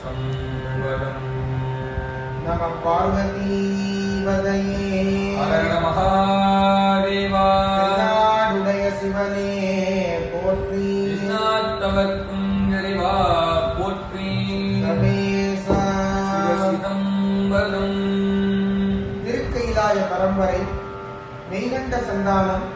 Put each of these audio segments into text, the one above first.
திருச்சிற்றம்பலம் நம பார்வதீவதையே ஹர மகாதேவா. நாடுடைய சிவனே போற்றி. நாட்டவர்க்கும் நிறைவா போற்றி. சபேசா. சிதம்பரம் திருக்கைலாய பரம்பரை மெய்கண்ட சந்தானம்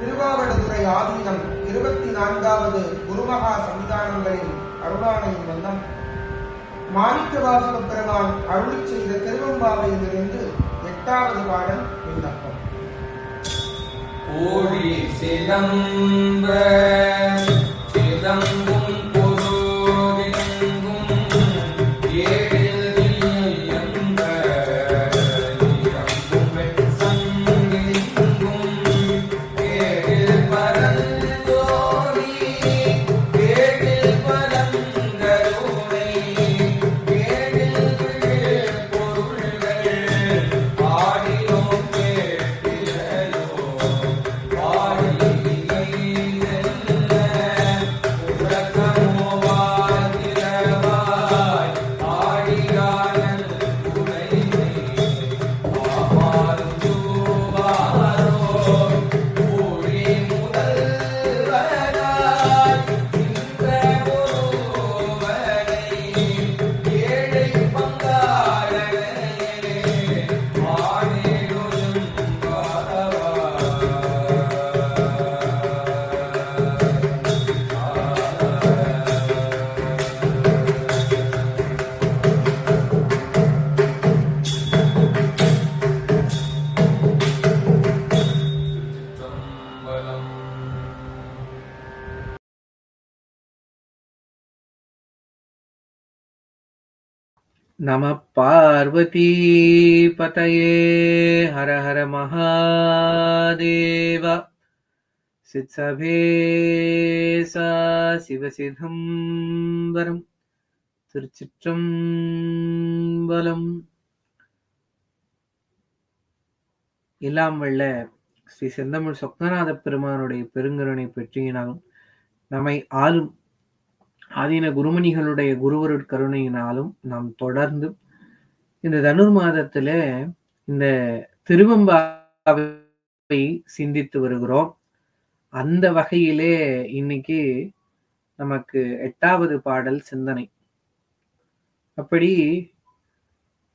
திருவாவடுதுறை ஆதீனம் இருபத்தி நான்காவது குருமகா சன்னிதானங்களின் அருளாணையின் வண்ணம். மாணிக்க வாசக பெருமான் அருளி செய்த திருவம்பாவையிலிருந்து எட்டாவது பாடல் விண்ணப்பம். கோழி சிதம்ப சிதம்பும் நம பார்வதி பதையே ஹர ஹர மகாதேவ. சித்சபேசா சிவசிதம்பரம் திருச்சிற்றம்பலம். எல்லாம் வல்ல ஸ்ரீ செந்தமிழ் சொக்னநாத பெருமானுடைய பெருங்கருணை பெற்றியினாலும் நம்மை ஆளும் ஆதீன குருமணிகளுடைய குருவருட் கருணையினாலும் நாம் தொடர்ந்து இந்த தனுர் மாதத்துல இந்த திருவம்பாவை சிந்தித்து வருகிறோம். அந்த வகையிலே இன்னைக்கு நமக்கு எட்டாவது பாடல் சிந்தனை. அப்படி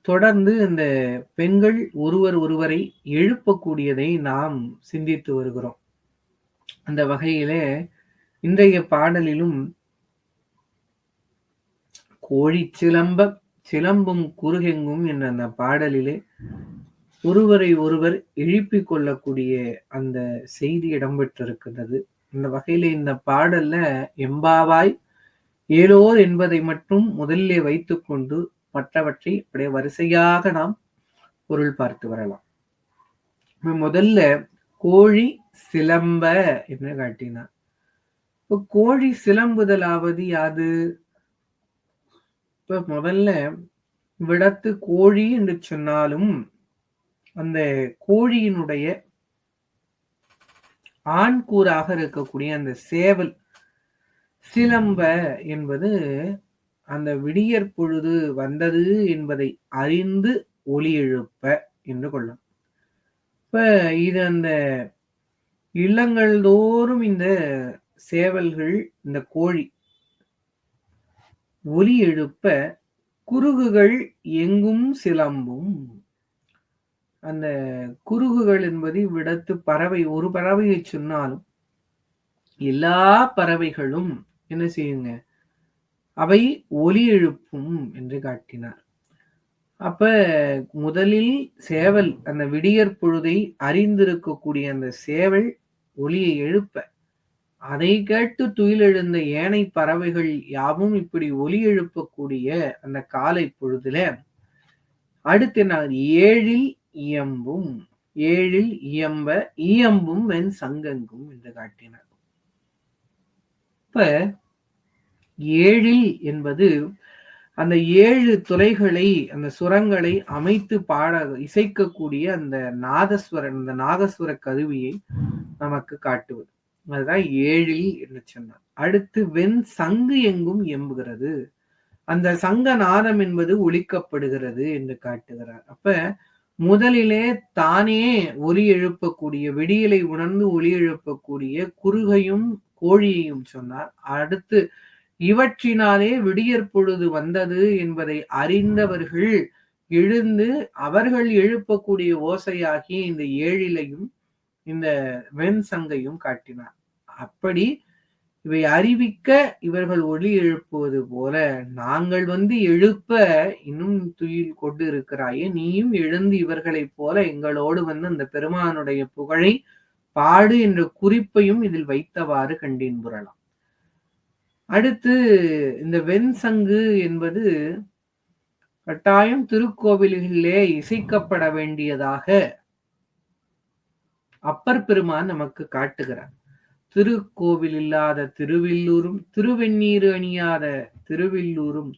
தொடர்ந்து இந்த பெண்கள் ஒருவர் ஒருவரை எழுப்பக்கூடியதை நாம் சிந்தித்து வருகிறோம். அந்த வகையிலே இன்றைய பாடலிலும் கோழி சிலம்ப சிலம்பும் குறுகெங்கும் என்ற அந்த பாடலிலே ஒருவரை ஒருவர் எழுப்பிக் கொள்ளக்கூடிய அந்த செய்தி இடம்பெற்றிருக்கின்றது. இந்த வகையில இந்த பாடல்ல எம்பாவாய் ஏலோர் என்பதை மட்டும் முதல்ல வைத்துக்கொண்டு மற்றவற்றை அப்படியே வரிசையாக நாம் பொருள் பார்த்து வரலாம். முதல்ல கோழி சிலம்ப என்று காட்டினார் இப்போ கோழி சிலம்புதலாவது யாது? இப்ப முதல்ல விடத்து கோழி என்று சொன்னாலும் அந்த கோழியினுடைய ஆண் கூறாக இருக்கக்கூடிய அந்த சேவல் சிலம்ப என்பது அந்த விடியற் பொழுது வந்தது என்பதை அறிந்து ஒலி எழுப்ப என்று கொள்ளும். இப்ப இது அந்த இல்லங்கள் தோறும் இந்த சேவல்கள் இந்த கோழி ஒலி எழுப்ப குருகுகள் எங்கும் சிலம்பும். அந்த குருகுகள் என்பது விடத்து பறவை ஒரு பறவையை சொன்னாலும் எல்லா பறவைகளும் என்ன செய்யுங்க? அவை ஒலி எழுப்பும் என்று காட்டினார். அப்ப முதலில் சேவல் அந்த விடியற் பொழுதை அறிந்திருக்கக்கூடிய அந்த சேவல் ஒலியை எழுப்ப அதை கேட்டு துயிலெழுந்த ஏனை பறவைகள் யாவும் இப்படி ஒலி எழுப்பக்கூடிய அந்த காலை பொழுதுல அடுத்து என்ன ஏழில் இயம்பும் ஏழில் இயம்ப இயம்பும் வெண் சங்கங்கும் என்று காட்டினார். இப்ப ஏழில் என்பது அந்த ஏழு துளைகளை அந்த சுரங்களை அமைத்து பாட இசைக்கக்கூடிய அந்த நாதஸ்வரன் அந்த நாதஸ்வர கருவியை நமக்கு காட்டுவது. அதுதான் ஏழில் என்று சொன்னார் அடுத்து வெண் சங்கு எங்கும் எம்புகிறது. அந்த சங்க நாதம் என்பது ஒழிக்கப்படுகிறது என்று காட்டுகிறார். அப்ப முதலிலே தானே ஒலி எழுப்பக்கூடிய வெடியலை உணர்ந்து ஒலி எழுப்பக்கூடிய குறுகையும் கோழியையும் சொன்னார். அடுத்து இவற்றினாலே விடியற் பொழுது வந்தது என்பதை அறிந்தவர்கள் எழுந்து அவர்கள் எழுப்பக்கூடிய ஓசையாகிய இந்த ஏழிலையும் இந்த வெண் சங்கையும் காட்டினார். அப்படி இவை அறிவிக்க இவர்கள் ஒளி எழுப்புவது போல நாங்கள் வந்து எழுப்ப இன்னும் துயில் கொண்டு இருக்கிறாயே நீயும் எழுந்து இவர்களைப் போல எங்களோடு வந்து அந்த பெருமானுடைய புகழை பாடு என்ற குறிப்பையும் இதில் வைத்தவாறு கண்டின்புறலாம் அடுத்து இந்த வெண் சங்கு என்பது கட்டாயம் திருக்கோவில்களிலே இசைக்கப்பட வேண்டியதாக அப்பர் பெருமான் நமக்கு காட்டுகிறார். திருக்கோவில் இல்லாத திருவில்லூரும் திருவெண்ணீர் அணியாத திருவில்லூரும்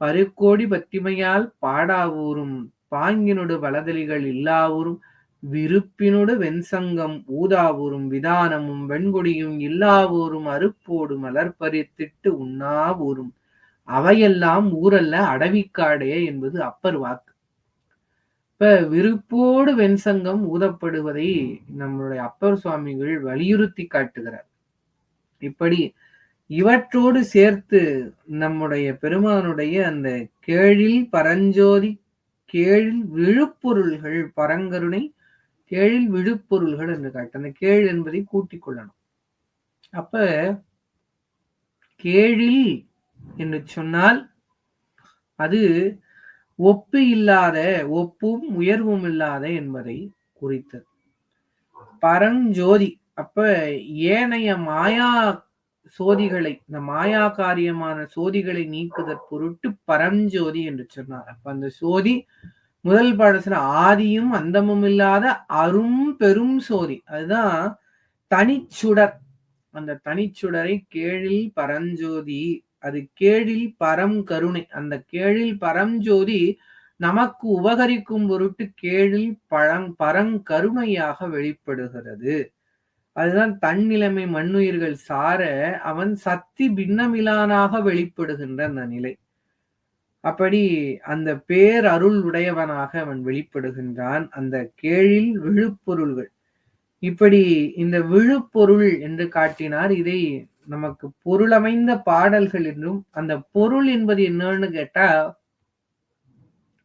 பருக்கோடி பத்திமையால் பாடாவூரும் பாங்கினுடு வலதலிகள் இல்லாவூரும் விருப்பினுடு வெண்சங்கம் ஊதாவூரும் விதானமும் வெண்கொடியும் இல்லாவூரும் அருப்போடு மலர்பறித்திட்டு உண்ணாவூரும். அவையெல்லாம் ஊரல்ல அடவிக்காடே என்பது அப்பர் வாக்கு. இப்ப விருப்போடு வெண்சங்கம் ஊதப்படுவதை நம்மளுடைய அப்பர் சுவாமிகள் வலியுறுத்தி காட்டுகிறார். இப்படி இவற்றோடு சேர்த்து நம்முடைய பெருமானுடைய அந்த கேழில் பரஞ்சோதி கேழில் விழுப்பொருள்கள் பரங்கருணை கேழில் விழுப்பொருள்கள் என்று காட்டு. அந்த கேழ் என்பதை கூட்டிக் கொள்ளணும். அப்ப கேழில் என்று சொன்னால் அது ஒப்பு இல்லாத ஒப்பும் உயர்வும் இல்லாத என்பதை குறித்தது. பரஞ்சோதி அப்ப ஏனைய மாயா சோதிகளை இந்த மாயா காரியமான சோதிகளை நீக்குதற் பொருட்டு பரஞ்சோதி என்று சொன்னார். அப்ப அந்த சோதி முதல் பாடத்துல ஆதியும் அந்தமும் இல்லாத அரும் பெரும் சோதி. அதுதான் தனிச்சுடர். அந்த தனிச்சுடரை கேழில் பரஞ்சோதி அது கேழில் பரம் கருணை. அந்த கேழில் பரஞ்சோதி நமக்கு உபகரிக்கும் பொருட்டு கேழில் பழங் பரங்கருணையாக வெளிப்படுகிறது. அதுதான் தன்னிலைமை மண்ணுயிர்கள் சார அவன் சக்தி பின்னமிலானாக வெளிப்படுகின்ற அந்த நிலை. அப்படி அந்த பேர் அருள் உடையவனாக அவன் வெளிப்படுகின்றான். அந்த கேழில் விழுப்பொருள்கள். இப்படி இந்த விழுப்பொருள் என்று காட்டினார். இதை நமக்கு பொருளமைந்த பாடல்கள் என்றும் அந்த பொருள் என்பது என்னன்னு கேட்டா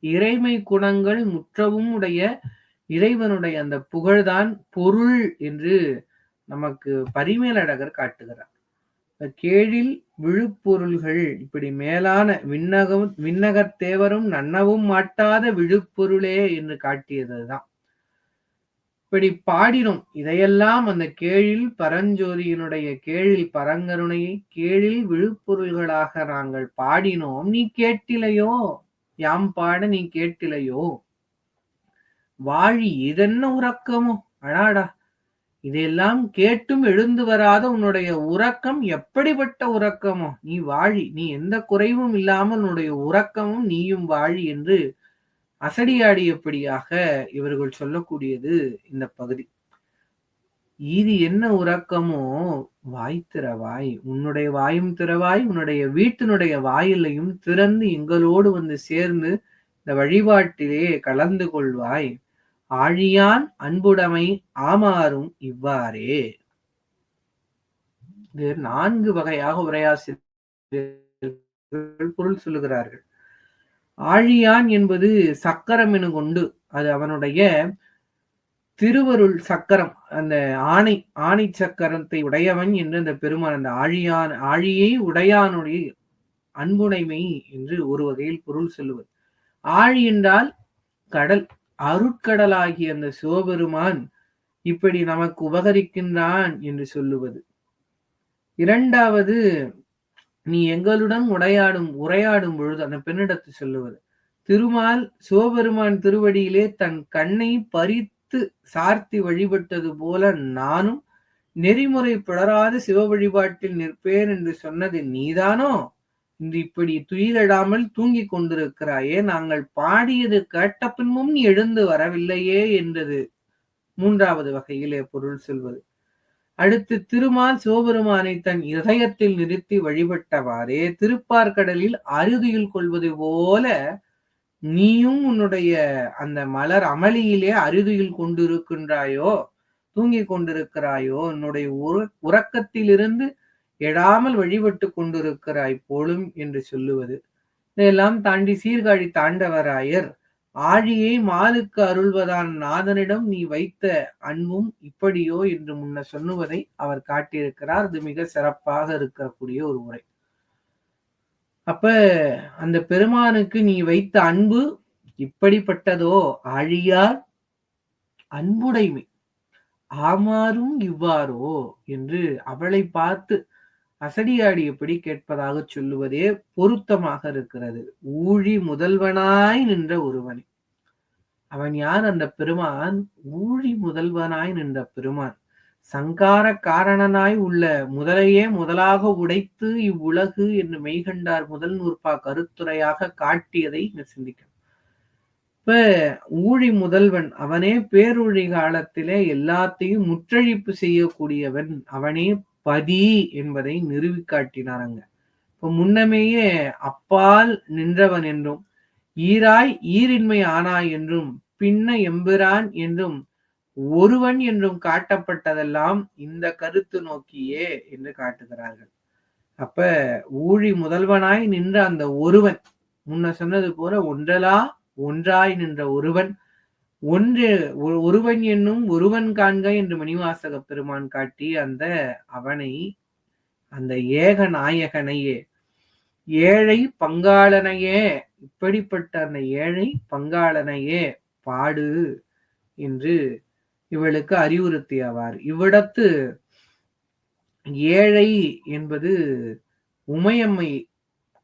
இறைமை குணங்கள் முற்றவும் உடைய இறைவனுடைய அந்த புகழ்தான் பொருள் என்று நமக்கு பரிமேலழகர் காட்டுகிறார். கேழில் விழுப்பொருள்கள் இப்படி மேலான விண்ணகம் விண்ணகத்தேவரும் நன்னவும் மாட்டாத விழுப்பொருளே என்று காட்டியதுதான். இப்படி பாடினோம் இதையெல்லாம் அந்த கேழில் பரஞ்சோதியினுடைய கேழில் பரங்கருணையை கேழில் விழுப்பொருள்களாக நாங்கள் பாடினோம். நீ கேட்டிலையோ? யாம் பாட நீ கேட்டிலையோ? வாழி இதென்ன உறக்கமோ? அடாடா. இதையெல்லாம் கேட்டும் எழுந்து வராத உன்னுடைய உறக்கம் எப்படிப்பட்ட உறக்கமோ? நீ வாழி. நீ எந்த குறைவும் இல்லாமல் உன்னுடைய உறக்கமும் நீயும் வாழி என்று அசடியாடியபடியாக இவர்கள் சொல்லக்கூடியது இந்த பகுதி. இது என்ன உறக்கமோ வாய் திறவாய். உன்னுடைய வாயும் திறவாய் உன்னுடைய வீட்டினுடைய வாயிலையும் திறந்து எங்களோடு வந்து சேர்ந்து இந்த வழிபாட்டிலே கலந்து கொள்வாய். ஆழியான் அன்புடைமை ஆமாறும் இவ்வாறே. இது நான்கு வகையாக உரையாசிரியர்கள் பொருள் சொல்லுகிறார்கள். ஆழியான் என்பது சக்கரம் என கொண்டு அது அவனுடைய திருவருள் சக்கரம் அந்த ஆணை ஆணை சக்கரத்தை உடையவன் என்று அந்த பெருமான் அந்த ஆழியான் ஆழியை உடையானுடைய அன்புடைமை என்று ஒரு வகையில் பொருள் சொல்லுவது ஆழி என்றால் கடல் அருட்கடலாகிய அந்த சிவபெருமான் இப்படி நமக்கு உபகரிக்கின்றான் என்று சொல்லுவது. இரண்டாவது நீ எங்களுடன் உடையாடும் உரையாடும் பொழுது அந்த பெண்ணிடத்து சொல்லுவது திருமால் சிவபெருமான் திருவடியிலே தன் கண்ணை பறித்து சார்த்தி வழிபட்டது போல நானும் நெறிமுறை பிளராது சிவ வழிபாட்டில் நிற்பேன் என்று சொன்னது நீதானோ? இன்று இப்படி துயிலிடாமல் தூங்கிக் கொண்டிருக்கிறாயே நாங்கள் பாடியது கேட்ட பின்பும் நீ எழுந்து வரவில்லையே என்றது மூன்றாவது வகையிலே பொருள் சொல்வது. அடுத்து திருமால் சிவபெருமானை தன் இதயத்தில் நிறுத்தி வழிபட்டவாறே திருப்பார்கடலில் அறுதியில் கொள்வது போல நீயும் உன்னுடைய அந்த மலர் அமளியிலே அறுதியில் கொண்டிருக்கின்றாயோ தூங்கிக் கொண்டிருக்கிறாயோ உன்னுடைய உறக்கத்திலிருந்து எழாமல் வழிபட்டு கொண்டிருக்கிறாய் போலும் என்று சொல்லுவது. இதையெல்லாம் தாண்டி சீர்காழி தாண்டவராயர் ஆழியை மாலுக்கு அருள்வதான் நாதனிடம் நீ வைத்த அன்பும் இப்படியோ என்று முன்ன சொன்னுவதை அவர் காட்டியிருக்கிறார். அது மிக சிறப்பாக இருக்கக்கூடிய ஒரு உரை அப்ப அந்த பெருமானுக்கு நீ வைத்த அன்பு இப்படிப்பட்டதோ? ஆழியார் அன்புடைமை. ஆமாறும் இவ்வாறோ? என்று அவளை பார்த்து அசடியாடியபடி கேட்பதாக சொல்லுவதே பொருத்தமாக இருக்கிறது. ஊழி முதல்வனாய் நின்ற ஒருவன். அவன் யார் அந்த பெருமான்? ஊழி முதல்வனாய் நின்ற பெருமான். சங்கார காரணனாய் உள்ள முதலையே முதலாக உடைத்து இவ்வுலகு என்று மெய்கண்டார் முதல் நூற்பா கருத்துரையாக காட்டியதை சிந்திக்கணும் இப்ப ஊழி முதல்வன் அவனே பேரூழி காலத்திலே எல்லாத்தையும் முற்றழிப்பு செய்யக்கூடியவன். அவனே பதி என்பதை நிறுவி காட்டினாரங்க இப்ப முன்னமேயே அப்பால் நின்றவன் என்றும் ஈராய் ஈரின்மை ஆனாய் என்றும் பின்ன எம்பிரான் என்றும் ஒருவன் என்றும் காட்டப்பட்டதெல்லாம் இந்த கருத்து நோக்கியே என்று காட்டுகிறார்கள். அப்ப ஊழி முதல்வனாய் நின்ற அந்த ஒருவன் முன்ன சொன்னது போல ஒன்றலா ஒன்றாய் நின்ற ஒருவன் ஒன்று ஒருவன் என்னும் ஒருவன் காண்க என்று மணிவாசக பெருமான் காட்டி அந்த அவனை அந்த ஏக நாயகனையே ஏழை பங்காளனையே இப்படிப்பட்ட அந்த ஏழை பங்காளனையே பாடு என்று இவளுக்கு அறிவுறுத்தியவார் இவ்விடத்து ஏழை என்பது உமையம்மை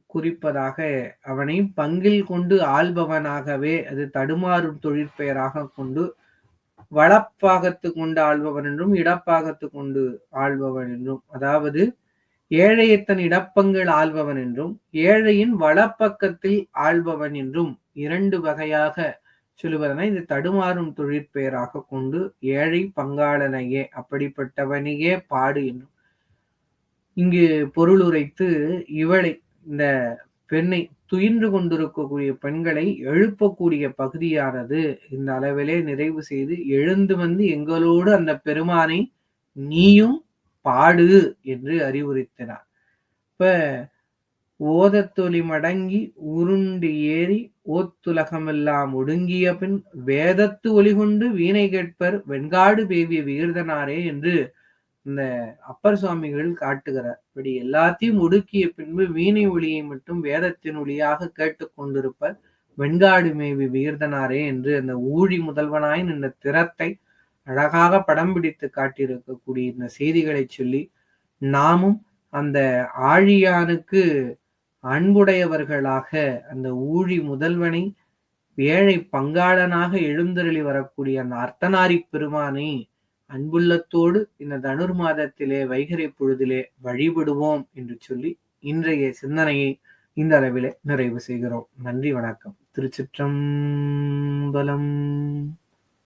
குறிப்பதாக அவனை பங்கில் கொண்டு ஆள்பவனாகவே அது தடுமாறும் தொழிற்பெயராக கொண்டு வளப்பாகத்து கொண்டு ஆள்பவன் என்றும் இடப்பாகத்து கொண்டு ஆள்பவன் என்றும் அதாவது ஏழையத்தன் இடப்பங்கள் ஆள்பவன் என்றும் ஏழையின் வளப்பக்கத்தில் ஆள்பவன் என்றும் இரண்டு வகையாக சொல்லுவதனை இந்த தடுமாறும் தொழிற்பெயராக கொண்டு ஏழை பங்காளனையே அப்படிப்பட்டவனையே பாடு என்றும். இங்கு பொருள் உரைத்து இவளை இந்த பெண்ணை துயின்று கொண்டிருக்கக்கூடிய பெண்களை எழுப்பக்கூடிய பகுதியானது இந்த அளவிலே நிறைவு செய்து எழுந்து வந்து எங்களோடு அந்த பெருமானை நீயும் பாடு என்று அறிவுறுத்தினார். இப்ப ஓதத்தொலி மடங்கி உருண்டு ஏறி ஓத்துலகமெல்லாம் ஒடுங்கிய பின் வேதத்து ஒளி கொண்டு வீணை கேட்பர் வெண்காடு பேவிய வீர்தனாரே என்று இந்த அப்பர் சுவாமிகள் காட்டுகிறார் இப்படி எல்லாத்தையும் ஒடுக்கிய பின்பு வீணை ஒளியை மட்டும் வேதத்தின் ஒளியாக கேட்டுக்கொண்டிருப்பர் வெண்காடு மேவி வீர்தனாரே என்று அந்த ஊழி முதல்வனாய் இந்த திறத்தை அழகாக படம் பிடித்து காட்டியிருக்கக்கூடிய இந்த செய்திகளை சொல்லி நாமும் அந்த ஆழியானுக்கு அன்புடையவர்களாக அந்த ஊழி முதல்வனை ஏழை பங்காளனாக எழுந்தருளி வரக்கூடிய அந்த அர்த்தநாரி பெருமானை அன்புள்ளத்தோடு இந்த தனுர் மாதத்திலே வைகரை பொழுதிலே வழிபடுவோம் என்று சொல்லி இன்றைய சிந்தனையை இந்த அளவிலே நிறைவு செய்கிறோம். நன்றி வணக்கம். திருச்சிற்றம்பலம்.